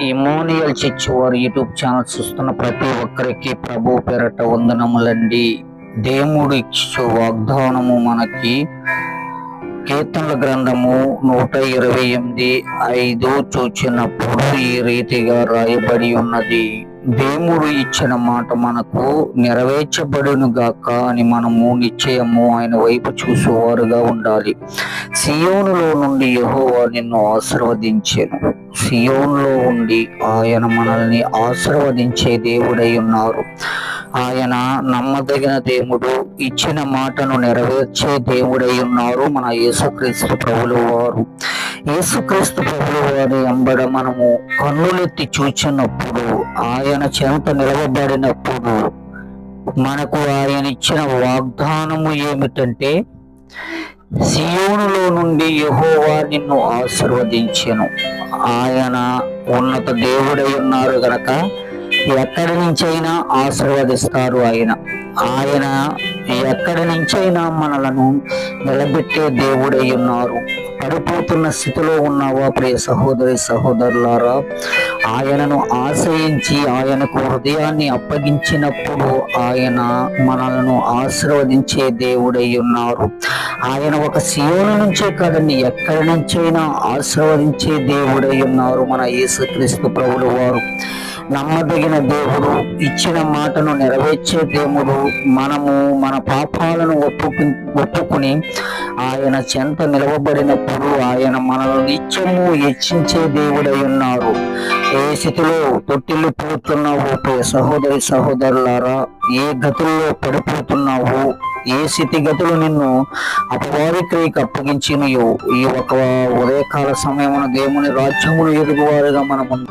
ఇమోనియల్ church వారి YouTube channel చూస్తున్న ప్రతి ఒక్కరికి ప్రభు పెరట వందనములండి. దేవుడు ఇచ్చే వాగ్దానము మనకి కీర్తనల గ్రంథము నూట ఇరవై ఎనిమిది ఐదు చూచినప్పుడు ఈ రీతిగా రాయబడి ఉన్నది. దేవుడు ఇచ్చిన మాట మనకు నెరవేర్చబడును గాక అని మనము నిశ్చయము ఆయన వైపు చూసేవారుగా ఉండాలి. సియోనులో నుండి యహోవా నిన్ను ఆశీర్వదించాను. సియోనులో ఉండి ఆయన మనల్ని ఆశీర్వదించే దేవుడై ఉన్నారు. ఆయన నమ్మదగిన దేవుడు ఇచ్చిన మాటను నెరవేర్చే దేవుడై ఉన్నారు మన యేసుక్రీస్తు ప్రభులు వారు. యేసుక్రీస్తు ప్రభులు వారి అంబడ మనము కన్నులెత్తి చూచినప్పుడు ఆయన చెంత నిలవబడినప్పుడు మనకు ఆయన ఇచ్చిన వాగ్దానము ఏమిటంటే సియోనులో నుండి యహోవా నిన్ను ఆశీర్వదించెను. ఆయన ఉన్నత దేవుడై ఉన్నారు గనక ఎక్కడి నుంచైనా ఆశీర్వదిస్తారు ఆయన. ఆయన ఎక్కడి నుంచైనా మనలను నిలబెట్టే దేవుడై ఉన్నారు. పడిపోతున్న స్థితిలో ఉన్నావా ప్రియ సహోదరి సహోదరులారా? ఆయనను ఆశ్రయించి ఆయనకు హృదయాన్ని అప్పగించినప్పుడు ఆయన మనలను ఆశీర్వదించే దేవుడై ఉన్నారు. ఆయన ఒక సియోను నుంచే కాదండి ఎక్కడి నుంచైనా ఆశీర్వదించే దేవుడై ఉన్నారు మన యేసుక్రీస్తు ప్రభులు వారు. నమ్మదగిన దేవుడు ఇచ్చిన మాటను నెరవేర్చే దేవుడు మనము మన పాపాలను ఒప్పుకు ఒప్పుకుని ఆయన చెంత నిలవబడినప్పుడు ఆయన మనల్ని నిత్యము హెచ్చించే దేవుడై ఉన్నారు ఏ స్థితిలో తొట్టిల్లు పోతున్నావు ప్రియ సహోదరి సహోదరులారా ఏ గతుల్లో పడిపోతున్నావు ఏ స్థితిగతులు నిన్ను అపవాది అప్పగించినయో ఈ ఒక ఉదయకాల సమయమున దేవుని రాజ్యమును ఎదుగువారుగా మనము